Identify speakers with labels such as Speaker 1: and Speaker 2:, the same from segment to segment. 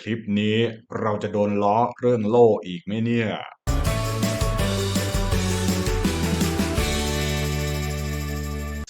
Speaker 1: คลิปนี้เราจะโดนล้อเรื่องโล่อีกไหมเนี่ย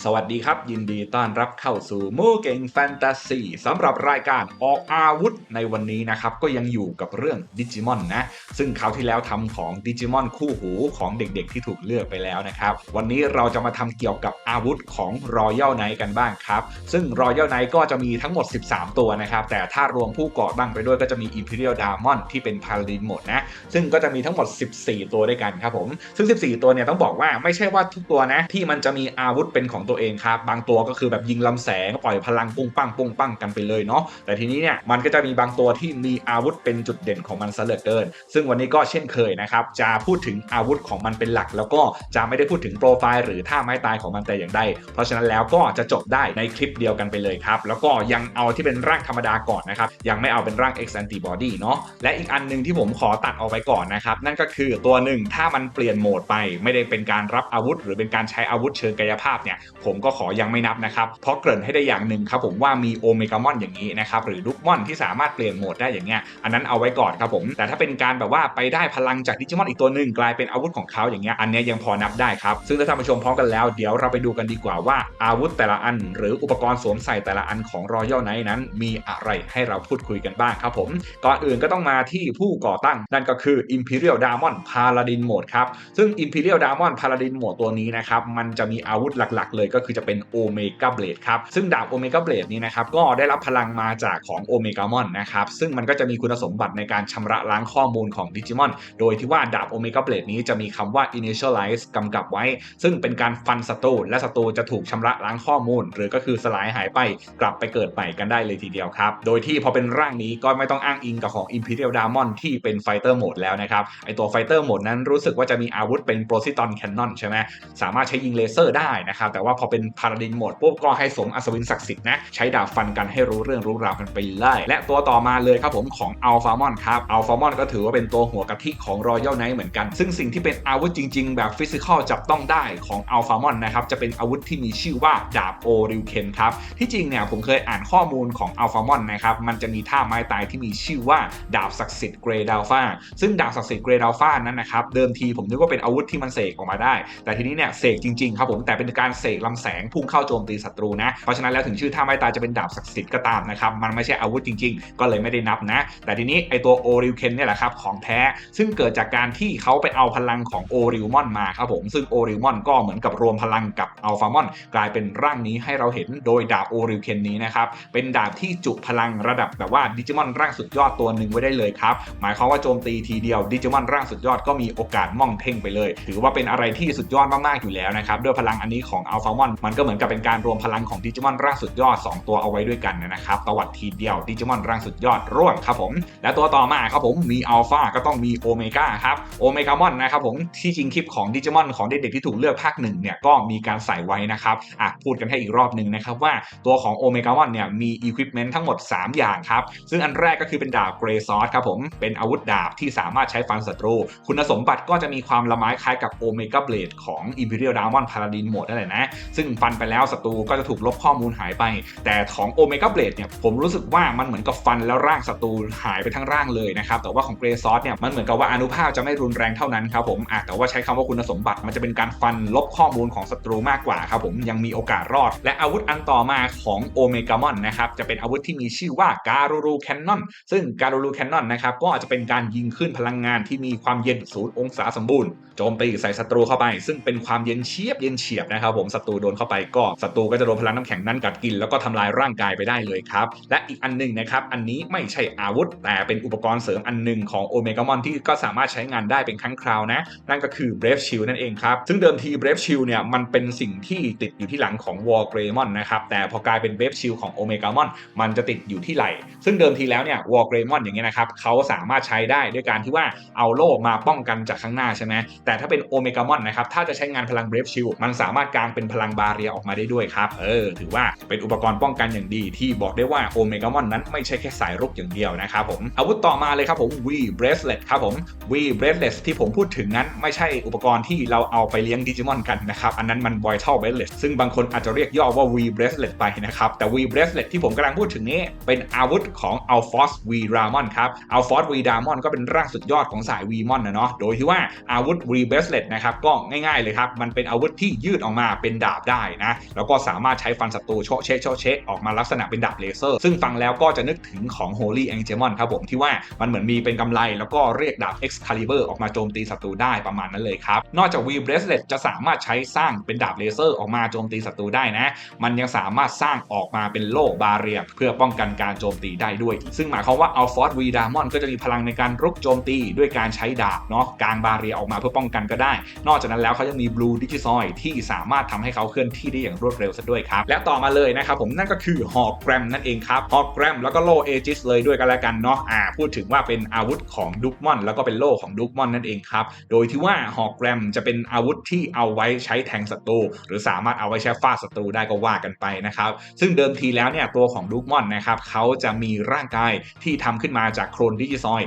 Speaker 1: สวัสดีครับ ยินดีต้อนรับเข้าสู่มูเก่งแฟนตาซีสำหรับรายการออกอาวุธในวันนี้นะครับ ก็ยังอยู่กับเรื่องดิจิมอนนะ ซึ่งคราวที่แล้วทำของดิจิมอนคู่หูของเด็กๆที่ถูกเลือกไปแล้วนะครับ วันนี้เราจะมาทำเกี่ยวกับอาวุธของรอยัลไนกันบ้างครับ ซึ่งรอยัลไนก็จะมีทั้งหมด 13 ตัวนะครับ แต่ถ้ารวมผู้เก่อตั้งไปด้วยก็จะมี Imperial Diamond ที่เป็น Paladin หมดนะ ซึ่งก็จะมีทั้งหมด 14 ตัวด้วยกันครับผม ซึ่ง 14 ตัวเนี่ยต้องบอกว่าไม่ใช่ว่าทุกตัวนะที่มันจะมีอาวุธเป็นของตัวเองครับบางตัวก็คือแบบยิงลำแสงปล่อยพลังปุ้งปังปุ้งปังกันไปเลยเนาะแต่ทีนี้เนี่ยมันก็จะมีบางตัวที่มีอาวุธเป็นจุดเด่นของมันซะเหลือเกิน ซึ่งวันนี้ก็เช่นเคยนะครับจะพูดถึงอาวุธของมันเป็นหลัก แล้วก็จะไม่ได้พูดถึงโปรไฟล์หรือท่าไม้ตายของมันแต่อย่างใดเพราะฉะนั้นแล้วก็จะจบได้ในคลิปเดียวกันไปเลยครับแล้วก็ยังเอาที่เป็นร่างธรรมดาก่อนนะครับยังไม่เอาเป็นร่าง X Antibody เนาะและอีกอันหนึงที่ผมขอตัดออกไปก่อนนะครับนั่นก็คือตัวหนึ่งถ้ามันเปลี่ยนโหมดไป ไม่ได้เป็นการรับอาวุธ หรือเป็นการใช้อาวุธเชิงกายภาพเนี่ยผมก็ขอยังไม่นับนะครับ เพราะเกริ่นให้ได้อย่างหนึ่งครับผมว่ามีโอเมกามอนอย่างนี้นะครับหรือลูกมอนที่สามารถเปลี่ยนโหมดได้อย่างเงี้ยอันนั้นเอาไว้ก่อนครับผม แต่ถ้าเป็นการแบบว่าไปได้พลังจากดิจิมอนอีกตัวหนึ่งกลายเป็นอาวุธของเขาอย่างเงี้ยอันเนี้ยยังพอนับได้ครับ ซึ่งถ้าท่านผู้ชมพร้อมกันแล้วเดี๋ยวเราไปดูกันดีกว่าว่าอาวุธแต่ละอัน หรืออุปกรณ์สวมใส่แต่ละอันของรอยัลไนท์นั้น มีอะไรให้เราพูดคุยกันบ้างครับผม ก่อนอื่นก็ต้องมาที่ผู้ก่อตั้งนั่นก็คือ Imperial Diamond Paladin Mode ครับซึ่ง Imperial Diamond Paladin Mode ตัวนี้นะครับมันจะมีอาวุธหลักๆ เลยก็คือจะเป็น Omega Blade ครับ ซึ่งดาบ Omega Blade นี้นะครับก็ได้รับพลังมาจากของ Omegamon นนะครับ ซึ่งมันก็จะมีคุณสมบัติในการชำระล้างข้อมูลของ Digimon โดยที่ว่าดาบ Omega Blade นี้จะมีคำว่า Initialize กำกับไว้ ซึ่งเป็นการฟันศัตรูและศัตรูจะถูกชำระล้างข้อมูล หรือก็คือสลายหายไปกลับไปเกิดใหม่กันได้เลยทีเดียวครับ โดยที่พอเป็นร่างนี้ก็ไม่ต้องอ้างอิงกับของ Imperial Damon ที่เป็น Fighter Mode แล้วนะครับ ไอตัว Fighter Mode นั้นรู้สึกว่าจะมีอาวุธเป็น Prociton Cannon ใช่ไหมสามารถใช้ยิงเลเซอร์ได้นะครับ แต่ว่าพอเป็น Paladin Mode ปุ๊บก็ให้สมอัศวินศักดิ์สิทธิ์นะใช้ดาบฟันกันให้รู้เรื่องรู้ราวกันไปเลยและตัวต่อมาเลยครับผมของ Alpha Mon ครับ Alpha Mon ก็ถือว่าเป็นตัวหัวกะทิของ Royal Knight เหมือนกัน ซึ่งสิ่งที่เป็นอาวุธจริง ๆ แบบฟิสิกอลจับต้องได้ของ Alpha Mon นะครับจะเป็นอาวุธที่มีชื่อว่าดาบโอริวเคนครับที่จริงเนี่ยผมเคยอ่านข้อมูลของ Alpha Mon นะครับมันจะมีท่าไม้ตายที่มีชื่อว่าดาบศักดิ์สิทธิ์เกรดาลฟาซึ่งดาบศักดิ์สิทธิ์เกรดาลฟานั้นนะครับเดิมทีผมนึกว่าเป็นอาวุธที่มันเสกออกมาได้ แต่ทีนี้เนี่ยเสกจริงๆครับผมแต่เป็นการเสกลำแสงพุ่งเข้าโจมตีศัตรูนะ เพราะฉะนั้นแล้วถึงชื่อท่าไม้ตายจะเป็นดาบศักดิ์สิทธิ์ก็ตามนะครับ มันไม่ใช่อาวุธจริง ๆ ก็เลยไม่ได้นับนะ แต่ทีนี้ไอตัวโอริวเคนเนี่ยแหละครับของแท้ ซึ่งเกิดจากการที่เขาไปเอาพลังของโอริวมอนมาครับผม ซึ่งโอริวมอนก็เหมือนกับรวมพลังกับอัลฟามอนกลายเป็นร่างนี้ให้เราเห็นโดยดาบโอริวเคนนี้นะครับ เป็นดาบที่จุพลังระดับแบบว่าดิจิมอนร่างสุดยอดตัวหนึ่งไว้ได้เลยครับ หมายความว่าโจมตีทีเดียวดิจิมอนร่างสุดยอดก็มีโอกาสม่องเท่งไปเลย ถือว่าเป็นอะไรที่สุดยอดมากๆอยู่แล้วนะครับด้วยพลังอันนี้ของอัลฟามอนมันก็เหมือนกับเป็นการรวมพลังของดิจิมอนร่างสุดยอด 2 ตัวเอาไว้ด้วยกันนะครับตวัดทีเดียวดิจิมอนร่างสุดยอดร่วมครับผม และตัวต่อมาครับผมมีอัลฟาก็ต้องมีโอเมก้าครับโอเมกามอนนะครับผมที่จริงคลิปของดิจิมอนของเด็กๆที่ถูกเลือกภาคหนึ่งเนี่ยก็มีการใส่ไว้นะครับอะพูดกันให้อีกรอบหนึ่งนะครับว่าตัวของโอเมกามอนเนี่ยมีอุปกรณ์ทั้งหมด 3 อย่างครับซึ่งอันแรกก็คือเป็นดาบเกรซอสครับผมเป็นอาวุธดาบที่สามารถใช้ฟันศัตรู คุณสมบัติก็จะมีความละไม้คล้ายกับโอเมก้าเบลดของ Imperial Diamond Paladin Mode นั่นแหละนะซึ่งฟันไปแล้วศัตรูก็จะถูกลบข้อมูลหายไป แต่ของโอเมก้าเบลดเนี่ยผมรู้สึกว่ามันเหมือนกับฟันแล้วร่างศัตรูหายไปทั้งร่างเลยนะครับแต่ว่าของเกรซอสเนี่ยมันเหมือนกับว่าอนุภาคจะไม่รุนแรงเท่านั้นครับผมอะแต่ว่าใช้คำว่าคุณสมบัติมันจะเป็นการฟันลบข้อมูลของศัตรูมากกว่าครับผมยังมีโอกาสรอด และอาวุธอันต่อมาของโอเมกามอนนะครับจะเป็นอาวุธที่มีชื่อว่าการูรูแคนนอนซึ่งการูรูแคนนอนนะครับก็อาจะเป็นการยิงขึ้นพลังงานที่มีความเย็นศูนย์องศาสมบูรณ์โจมตีใส่ศัตรูเข้าไป ซึ่งเป็นความเย็นเฉียบเย็นเฉียบนะครับผมศัตรูโดนเข้าไปก็ศัตรูก็จะโดนพลังน้ำแข็งนั้นกัดกิน แล้วก็ทำลายร่างกายไปได้เลยครับ และอีกอันหนึงนะครับอันนี้ไม่ใช่อาวุธ แต่เป็นอุปกรณ์เสริมอันหนึ่งของโอเมกามอนที่ก็สามารถใช้งานได้เป็นครั้งคราวนะ นั่นก็คือ Brave Shield นั่นเองครับ ซึ่งเดิมที Brave Shield เนี่ยมันเป็นสิ่งที่ติดอยู่ที่หลังของ War Greymon นะครับแต่พอกลายเป็น Brave Shield ของโอเมกามอนมันจะติดอยู่ที่ไหล่ซึ่งเดิมทีแล้วเนี่ย War Greymon อย่างเงี้ยนะครับเขาสามารถใช้ได้ด้วยการที่ว่าเอาโล่มาป้องกันจากข้างหน้าใช่ไหมแต่ถ้าเป็นโอเมกามอนนะครับถ้าจะใช้งานพลัง Brave Shield มันสามารถกางเป็นพลังบาเรียออกมาได้ด้วยครับ เออ ถือว่าเป็นอุปกรณ์ป้องกันอย่างดีที่บอกได้ว่าโอเมกามอนนั้นไม่ใช่แค่สายรุกอย่างเดียวนะครับผม อาวุธต่อมาเลยครับผม V Bracelet ครับผม V Bracelet ที่ผมพูดถึงนั้นไม่ใช่อุปกรณ์ที่เราเอาไปเลี้ยงดิจิมอนกันนะครับ อันนั้นมัน Vital Bracelet ซึ่งบางคนอาจจะเรียกย่อว่า V Bracelet ไปนะครับ แต่ V Bracelet ที่ผมกำลังพูดถึงนี้ เป็นอาวุธของ Alphos V Ramon ครับ Alphos V Ramon ก็เป็นร่างสุดยอดของสาย V Mon นะเนาะ โดยที่ว่าอาวุธ V Bracelet นะครับก็ง่ายๆเลยครับ มันเป็นอาวุธที่ยืดออกมาเป็นดาบได้นะ แล้วก็สามารถใช้ฟันศัตรูโชะเชะโชะเชะออกมาลักษณะเป็นดาบเลเซอร์ ซึ่งฟังแล้วก็จะนึกถึงของ Holy Angemon ครับผมที่ว่ามันเหมือนมีเป็นกำไลแล้วก็เรียกดาบ Excalibur ออกมาโจมตีศัตรูได้ประมาณนั้นเลยครับ นอกจาก V Bracelet จะสามารถใช้สร้างเป็นดาบเลเซอร์ออกมาโจมตีศัตรูได้นะ มันยังสามารถสร้างออกมาเป็นโล่บาเรียเพื่อป้องกันการโจมตีได้ด้วย ซึ่งหมายความว่า a l f o r d V Damon ก็จะมีพลังในการรุกโจมตีด้วยการใช้ดาบเนาะกลางบาเรียออกมาเพื่อป้องกันก็ได้ นอกจากนั้นแล้วเขายังมี Blue Digisoy ที่สามารถทำให้เขาเคลื่อนที่ได้อย่างรวดเร็วซะด้วยครับ และต่อมาเลยนะครับผมนั่นก็คือหอกแกรมนั่นเองครับหอกแกรมแล้วก็โล่เอจิสเลยด้วยกันแล้วกันเนาะอ่าพูดถึงว่าเป็นอาวุธของดุกมอน แล้วก็เป็นโล่ของดุกมอนนั่นเองครับโดยที่ว่าหอกแกรมจะเป็นอาวุธที่เอาไว้ใช้แทงศัตรูหรือสามารถเอาไว้ใช้ฟาดศัตรูได้ก็ว่ากันไปนะครับซึ่งเดิมทีแล้วเนี่ยตัวของดุกมอนนะครับเขาจะมีร่างกายที่ทำขึ้นมาจากโครนดิจิซอย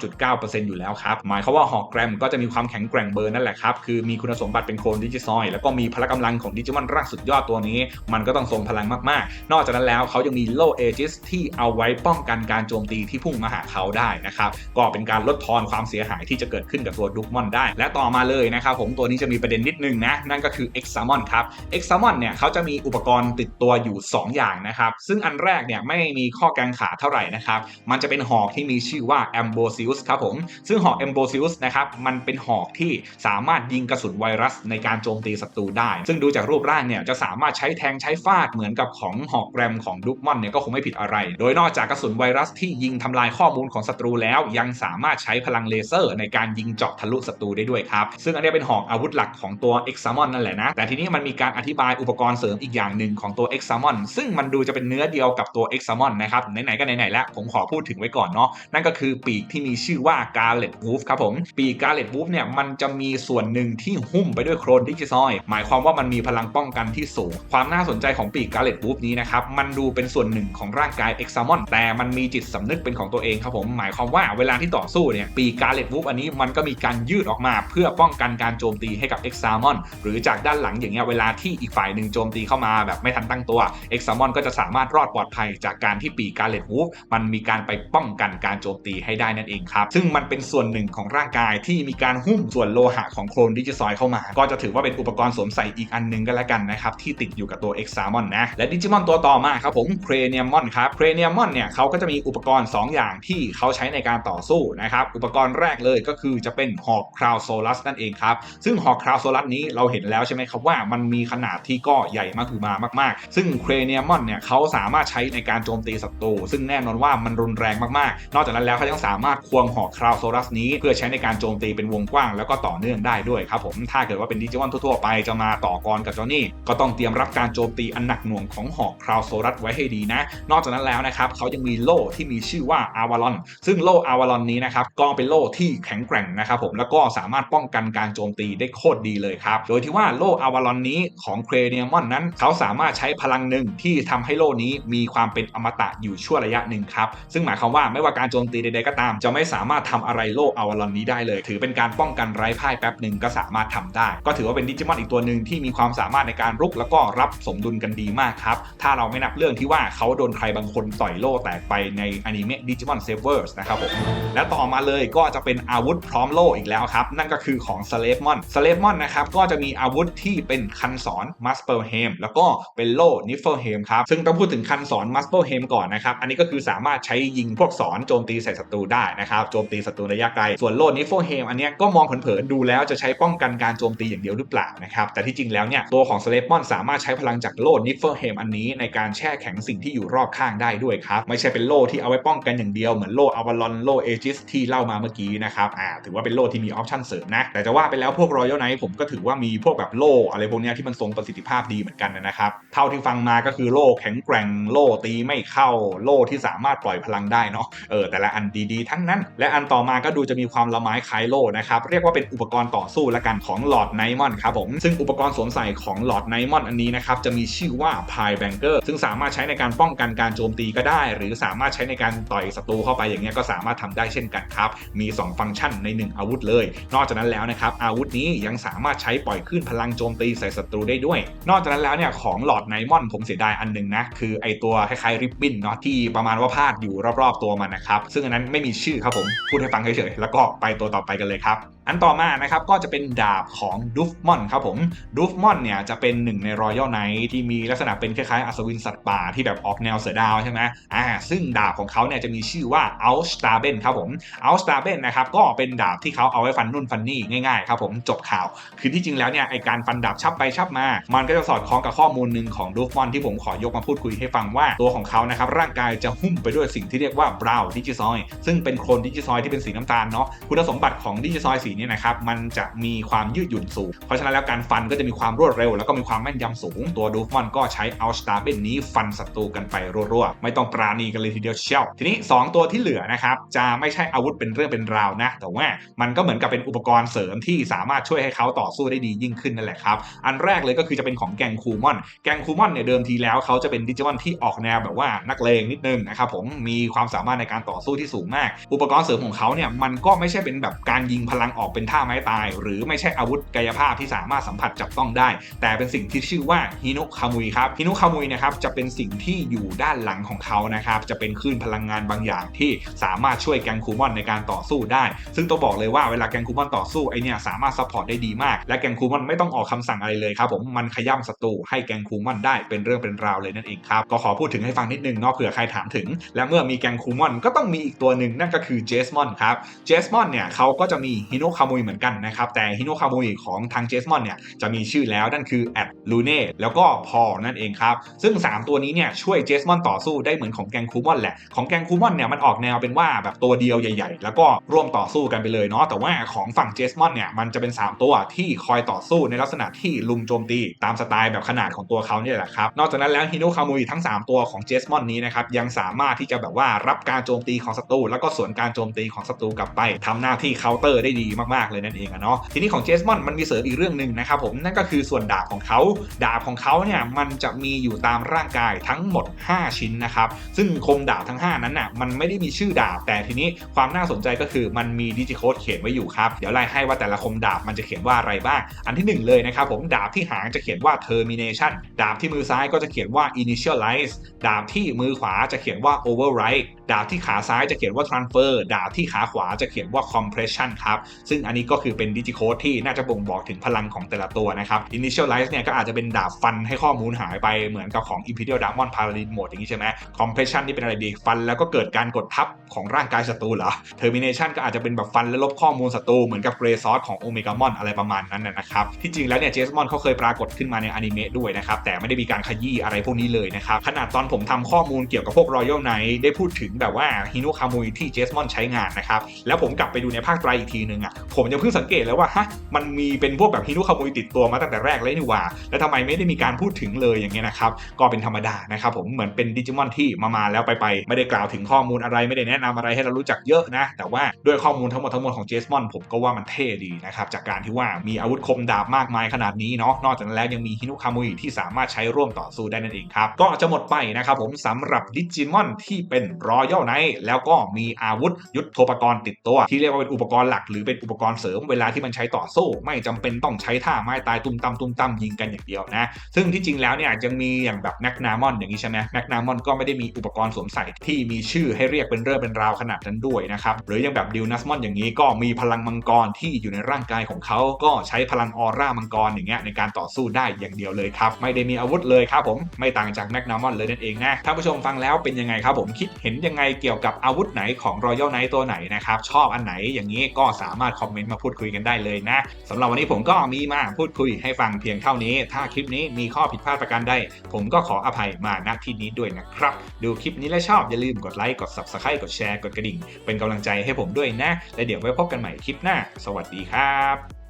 Speaker 1: 99.9%อยู่แล้วครับหมายความว่าหอกแกรมก็จะมีความแข็งแกร่งเบอร์นั่นแหละครับคือมีคุณสมบัติเป็นโครนดิจิซอย แล้วก็มีพละกำลังของดิจิมอนร่างสุดยอดตัวนี้ มันก็ต้องทรงพลังมากๆ นอกจากนั้นแล้วเขายังมีโลเอจิสที่เอาไว้ป้องกันการโจมตีที่พุ่งมาหาเขาได้นะครับก็เป็นการลดทอนความเสียหายที่จะเกิดขึ้นกับตัวดุกมอนได้ และต่อมาเลยนะครับผมตัวนี้จะมีประเด็นนิดนึงนะ นั่นก็คือ e x a m o n ครับ e x a m o n เนี่ยเขาจะมีอุปกรณ์ติดตัวอยู่ 2 อย่างนะครับซึ่งอันแรกเนี่ยไม่มีข้อกังขาเท่าไหร่นะครับมันจะเป็นหอกที่มีชื่อว่า Ambrosius ครับผมซึ่งหอก Ambrosius นะครับมันเป็นหอกที่สามารถยิงกระสุนไวรัสในการโจมตีศัตรูได้ ซึ่งดูจากรูปร่างเนี่ยจะสามารถใช้แทงใช้ฟาดเหมือนกับของหอกแรมของดุกมอนเนี่ยก็คงไม่ผิดอะไร โดยนอกจากกระสุนไวรัสที่ยิงทำลายข้อมูลของศัตรูแล้ว ยังสามารถใช้พลังเลเซอร์ในการยิงเจาะทะลุศัตรูได้ด้วยครับ ซึ่งอันนี้เป็นหอกอาวุธหลักของตัว e x a m o n นั่นแหละนะ แต่ทีนี้มันมีการอธิบายอุปกรณ์เสริมอีกอย่างหนึ่งของตัว e x a m o n ซึ่งมันดูจะเป็นเนื้อเดียวกับตัว e x a m o n นะครับไหนๆก็ไหนๆแล้วผมขอพูดถึงไว้ก่อนเนาะนั่นก็คือปีกที่มีชื่อว่า Garlet Wolf ครับผมปีก Garlet Wolf เนี่ยมันจะมีส่วนหนึ่งที่หุ้มไปด้วยโครนดิจิซอย หมายความว่ามันมีพลังป้องกันที่สูง ความน่าสนใจของปีก Garlet Wolf นี้นะครับ มันดูเป็นส่วนหนึ่งของร่างกาย e x a m o n แต่มันมีจิตสำนึกเป็นของตัวเองครับผม หมายความว่าเวลาที่ต่อสู้เนี่ย ปีก Garlet Wolf อันนี้มันก็มีการยืดออกมาเพื่อป้องกันการโจมตีให้กับ e x a m o n หรือจากด้านหลังอย่างเงี้ยเวลาที่อีกฝ่ายหนึ่งโจมตีเข้ามาแบบไม่ทันตั้งตัว e x a m o n ก็จะสามารถรอดปลอดภัยจากการที่ปีก Garlet Wolf มันมีการไปป้องกันการโจมตีให้ได้นั่นเองครับซึ่งมันเป็นส่วนหนึ่งของร่างกายที่มีการหุ้มส่วนโลหะของโครนดิจิซอยเข้ามา ก็จะถือว่าเป็นอุปกรณ์สวมใส่อีกอันหนึ่งก็แล้วกันนะครับที่ติดอยู่กับตัว e x a m o n นะและดิจิมอนตัวต่อมาครับผม c r a n i u m o n ครับ c r a n i u m o n เนี่ยเขาก็จะมีอุปกรณ์ 2 อย่างที่เขาใช้ในการต่อสู้นะครับอุปกรณ์แรกเลยก็คือจะเป็นหอกคราวโซลัสนั่นเองครับซึ่งหอกคราวโซลัสนี้เราเห็นแล้วใช่ไหมครับว่ามันมีขนาดที่ก็ใหญ่มากคือมามากๆ ซึ่ง c r a n i u m o n เนี่ยเขาสามารถใช้ในการโจมตีศัตรูซึ่งแน่นอนว่ามันรุนแรงมากๆ นอกจากนั้นแล้วเขายังสามารถควงหอกคราวโซลัสนี้ เพื่อใช้ในการโจมตีเป็นวงกว้างแล้วก็ต่อเนื่องได้ด้วยครับผมถ้าเกิดว่าเป็นดิจิมอนทั่วๆไปจะมาต่อกรกับเจ้านี่ก็ต้องเตรียมรับการโจมตีอันหนักหน่วงของหอกคราวโซลัสไว้ให้ดีนะ นอกจากนั้นแล้วนะครับเขายังมีโล่ที่มีชื่อว่าอาวาลอนซึ่งโล่อาวาลอนนี้นะครับก็เป็นโล่ที่แข็งแกร่งนะครับผมแล้วก็สามารถป้องกันการโจมตีได้โคตรดีเลยครับโดยที่ว่าโล่อาวาลอนนี้ของเครเนียมอนนั้นเขาสามารถใช้พลังหนึ่งที่ทำให้โล่นี้มีความเป็นอมตะอยู่ชั่วระยะหนึ่งครับซึ่งหมายความว่าไม่ว่าการโจมตีใดๆก็ตาม จะไม่สามารถทำอะไรโล่อาวาลอนนี้ได้เลย ถือเป็นการป้องกันไร้พ่ายแป๊บหนึ่งก็สามารถทำได้ ก็ถือว่าเป็นดิจิมอนอีกตัวหนึ่งที่มีความความสามารถในการรุกแล้วก็รับสมดุลกันดีมากครับ ถ้าเราไม่นับเรื่องที่ว่าเขาโดนใครบางคนต่อยโล่แตกไปในอนิเมะดิจิมอนเซเวอร์สนะครับผมและต่อมาเลยก็จะเป็นอาวุธพร้อมโล่อีกแล้วครับ นั่นก็คือของสเลฟมอนสเลฟมอนนะครับก็จะมีอาวุธที่เป็นคันสอนมัสเปอร์เฮมแล้วก็เป็นโล่นิฟเฟอร์เฮมครับซึ่งต้องพูดถึงคันสอนมัสเปอร์เฮมก่อนนะครับ อันนี้ก็คือสามารถใช้ยิงพวกสอนโจมตีใส่ศัตรูได้นะครับโจมตีศัตรูระยะไกลส่วนโล่นิฟเฟอร์เฮมอันนี้ก็มองเผินๆดูแล้วจะใช้ป้องกันการโจมตีอย่างเดียวหรือเปล่านะครับแต่ที่จริงแล้วเนี่ยตัวของสเลฟมอนสามารถใช้พลังจากโล่นิฟเฟอร์เฮมอันนี้ในการแช่แข็งสิ่งที่อยู่รอบข้างได้ด้วยครับ ไม่ใช่เป็นโล่ที่เอาไว้ป้องกันอย่างเดียวเหมือนโล่อวาลอนโล่เอจิสที่เล่ามาเมื่อกี้นะครับอ่าถือว่าเป็นโล่ที่มีออปชั่นเสริมนะ แต่จะว่าไปแล้วพวกรอยัลไนท์ผมก็ถือว่ามีพวกแบบโล่อะไรพวกนี้ที่มันทรงประสิทธิภาพดีเหมือนกันนะครับเท่าที่ฟังมาก็คือโล่แข็งแกร่งโล่ตีไม่เข้าโล่ที่สามารถปล่อยพลังได้เนาะเออแต่ละอันดีๆ ทั้งนั้น และอันต่อมาก็ดูจะมีความละไม้คล้ายโล่นะครับเรียกว่าเป็นอุปกรณ์ต่อสู้ละกันของหลอดไนมอนครับผมซึ่งอุปกรณ์สวมใส่ของหลอดไนมอนอันนี้นะครับจะมีชื่อว่าพายแบงเกอร์ซึ่งสามารถใช้ในการป้องกันการโจมตีก็ได้ หรือสามารถใช้ในการต่อยศัตรูเข้าไปอย่างเงี้ยก็สามารถทำได้เช่นกันครับ มี 2 ฟังก์ชันใน 1 อาวุธเลย นอกจากนั้นแล้วนะครับอาวุธนี้ยังสามารถใช้ปล่อยคลื่นพลังโจมตีใส่ศัตรูได้ด้วย นอกจากนั้นแล้วเนี่ยของหลอดไนมอนผมเสียดายอันหนึงนะคือไอตัวคล้ายๆริบบิ้นเนาะที่ประมาณว่าพาดอยู่รอบๆตัวมันนะครับซึ่งอันนั้นไม่มีชื่อครับผมพูดให้ฟังเฉยๆแล้วก็ไปตัวต่อไปกันเลยครับ อันต่อมานะครับก็จะเป็นดาบของดูฟมอนครับผมดูฟมอนเนี่ยจะเป็นหนึ่งในรอยัลไนท์ที่มีลักษณะเป็นคล้ายๆอัศวินสัตว์ป่าที่แบบออกแนวเสือดาวใช่ไหมอ่าซึ่งดาบของเขาเนี่ยจะมีชื่อว่าอัลสตาเบนครับผมอัลสตาเบนนะครับก็เป็นดาบที่เขาเอาไว้ฟันนุ่นฟันนี่ง่ายๆครับผมจบข่าว คือที่จริงแล้วเนี่ยไอการฟันดาบชับไปชับมา มันก็จะสอดคล้องกับข้อมูลหนึ่งของดูฟมอนที่ผมขอยกมาพูดคุยให้ฟังว่าตัวของเขานะครับร่างกายจะหุ้มไปด้วยสิ่งที่เรียกว่าบราวดิจิซอยซึ่งเป็นโครนดิจิซอยที่เป็นสีน้ำตาลเนาะคุณสมบัติของดิจิซอยสีนี้นะครับมันจะมีความยืดหยุ่นสูง เพราะฉะนั้นแล้วการฟันก็จะมีความรวดเร็ว แล้วก็มีความแม่นยำสูง ตัวดูฟมอนก็ใช้อัลสตาเบนนี้ฟันศัตรูกันไปรัวๆ ไม่ต้องปราณีกันเลยทีเดียวเชียวทีนี้ 2 ตัวที่เหลือนะครับจะไม่ใช่อาวุธเป็นเรื่องเป็นราวนะ แต่ว่ามันก็เหมือนกับเป็นอุปกรณ์เสริมที่สามารถช่วยให้เขาต่อสู้ได้ดียิ่งขึ้นนั่นแหละครับอันแรกเลยก็คือจะเป็นของแกงคูมอน แกงคูมอนเนี่ยเดิมทีแล้วเขาจะเป็นดิจิมอนที่ออกแนวแบบว่านักเลงนิดนึงนะครับผมมีความสามารถในการต่อสู้ที่สูงมาก อุปกรณ์เสริมของเขาเนี่ยมันก็ไม่ใช่เป็นแบบการยิงพลังออกเป็นท่าไม้ตาย หรือไม่ใช่อาวุธกายภาพที่สามารถสัมผัสจับต้องได้ แต่เป็นสิ่งที่ชื่อว่าฮินุคามุยครับฮินุคามุยนะครับจะเป็นสิ่งที่อยู่ด้านหลังของเขานะครับจะเป็นคลื่นพลังงานบางอย่างที่สามารถช่วยแกงคูมอนในการต่อสู้ได้ ซึ่งต้องบอกเลยว่าเวลาแกงคูมอนต่อสู้ไอเนี่ยสามารถซัพพอร์ตได้ดีมาก และแกงคูมอนไม่ต้องออกคำสั่งอะไรเลยครับผมมันขย้ำศัตรูให้แกงคูมอนได้เป็นเรื่องเป็นราวเลยนั่นเองครับก็ขอพูดถึงให้ฟังนิดนึงเนาะเผื่อใครถามถึง และเมื่อมีแกงคูมอนก็ต้องมีอีกตัวหนึ่งนั่นก็คือเจสมอนครับเจสมอนเนี่ยเขาก็จะมีฮิโนคามุยเหมือนกันนะครับ แต่ฮิโนคามุยของทางเจสมอนเนี่ยจะมีชื่อแล้วนั่นคือแอดลูเน่แล้วก็พอนั่นเองครับ ซึ่ง 3 ตัวนี้เนี่ยช่วยเจสมอนต่อสู้ได้เหมือนของแกงคูมอนแหละ ของแกงคูมอนเนี่ยมันออกแนวเป็นว่าแบบตัวเดียวใหญ่ ๆ แล้วก็ร่วมต่อสู้กันไปเลยเนาะแต่ว่าของฝั่งเจสมอนเนี่ยมันจะเป็น 3 ตัวที่คอยต่อสู้ในลักษณะที่ลุมโจมตี ตามสไตล์แบบขนาดของตัวเขาเนี่ยแหละครับนอกจากนั้นแล้วฮิโนคามุยทั้ง 3 ตัวของเจสมอนนี้นะครับยังสามารถที่จะแบบว่ารับการโจมตีของศัตรูแล้วก็สวนการโจมตีของศัตรูกลับไปทำหน้าที่เคาน์เตอร์ได้ดีมากๆเลยนั่นเองอะเนาะทีนี้ของเจสมอนมันมีเสริมอีกเรื่องหนึ่งนะครับผมนั่นก็คือส่วนดาบของเขาดาบของเขาเนี่ยมันจะมีอยู่ตามร่างกายทั้งหมด 5 ชิ้นนะครับซึ่งคมดาบทั้ง 5 นั้นน่ะมันไม่ได้มีชื่อดาบ แต่ทีนี้ความน่าสนใจก็คือมันมีดิจิโคดเขียนไว้อยู่ครับเดี๋ยวไล่ให้ว่าแต่ละคมดาบมันจะเขียนว่าอะไรบ้าง อันที่ 1 เลยนะครับผมดาบที่หางจะเขียนว่า termination ดาบที่มือซ้ายก็จะเขียนว่า initialize ดาบที่มือขวาจะเขียนว่า override ดาบที่ขาซ้ายจะเขียนว่า transfer ดาบที่ขาขวาจะเขียนว่า compression ครับ ซึ่งอันนี้ก็คือเป็นดิจิโคดที่น่าจะบ่งบอกถึงพลังของแต่ละตัวนะครับ initialize เนี่ยก็อาจจะเป็นดาบฟันให้ข้อมูลหายไปเหมือนกับของ imperial diamond paladin mode อย่างนี้ใช่ไหม compression นี่เป็นอะไรดีฟันแล้วก็เกิดการกดทับของร่างกายศัตรูเหรอ termination ก็อาจจะเป็นแบบฟันและลบข้อมูลศัตรูเหมือนกับ grey sword ของ omega mon อะไรประมาณนั้นนะครับที่จริงแล้วเนี่ย jesmon เขาเคยปรากฏขึ้นมาในอนิเมะด้วยนะครับแต่ไม่ได้มีการขยี้อะไรพวกนี้เลยนะครับขนาดตอนผมทำข้อมูลเกี่ยวกับพวก royal knight ได้พูดถึงแบบว่า hino kamui ที่ jesmon ใช้งานนะครับ แล้วผมกลับไปดูในภาคไตรอีกทีนึงอะผมยังเพิ่งสังเกตแล้วว่าฮะมันมีเป็นพวกแบบ hino kamui ติดตัวมาตั้งแต่แรกเลยนี่ว่า แล้วทำไมไม่ได้มีการพูดถึงเลยอย่างเงี้ยนะครับก็เป็นธรรมดานะครับผมเหมือนเป็นดิจิมอนที่มามาแล้วไปไปไม่ได้กล่าวถึงข้อมูลอะไรไม่ได้แนะนำอะไรให้เรารู้จักเยอะนะ แต่ว่าด้วยข้อมูลทั้งหมดทั้งมวลของเจสมอนผมก็ว่ามันเท่ดีนะครับจากการที่ว่ามีอาวุธคมดาบมากมายขนาดนี้เนาะนอกจากนั้นแล้วยังมีฮินุคามุยที่สามารถใช้ร่วมต่อสู้ได้นั่นเองครับก็จะหมดไปนะครับผมสำหรับดิจิมอนที่เป็นรอยลไนท์แล้วก็มีอาวุธยุทโธปกรณ์ติดตัว ที่เรียกว่าเป็นอุปกรณ์หลักหรือเป็นอุปกรณ์เสริมเวลาที่มันใช้ต่อสู้ ไม่จำเป็นต้องใช้ท่าไม้ตายตุ้มตำตุ้มตำยิงกันอย่างเดียวนะซึ่งที่จริงแล้วเนี่ยยังมีอย่างแบบแมกนามอนอย่างนี้ใช่ไหมแมกนามอนก็ไม่ได้มีอุปกรณ์สวมใส่ที่มีชื่อให้เรียกเป็นเรื่องเป็นราวขนาดนั้นด้วยนะครับหรืออย่างแบบดิวนัสมอนอย่างนี้ก็มีพลังมังกรที่อยู่ในร่างกายของเขาก็ใช้พลังออร่ามังกรอย่างเงี้ยในการต่อสู้ได้อย่างเดียวเลยครับไม่ได้มีอาวุธเลยครับผมไม่ต่างจากแมกนามอนเลยนั่นเองนะท่านผู้ชมฟังแล้วเป็นยังไงครับผมคิดเห็นยังไงเกี่ยวกับอาวุธไหนของรอยัลไนท์ตัวไหนนะครับ ชอบอันไหนอย่างนี้ก็สามารถคอมเมนต์มาพูดคุยกันได้เลยนะสำหรับวันนี้ผมก็มีมาพูดคุยให้ฟังเพียงเท่านี้ ถ้าคลิปนี้มีข้อผิดพลาดประการใดผมก็ขออภัยมาณที่นี้ด้วยนะครับ ดูคลิปนี้แล้วชอบอย่าลืมกดไลค์กด subscribe กดแชร์กดกระดิ่ง เป็นกำลังใจให้ผมด้วยนะ และเดี๋ยวไว้พบกันใหม่คลิปหน้า สวัสดีครับ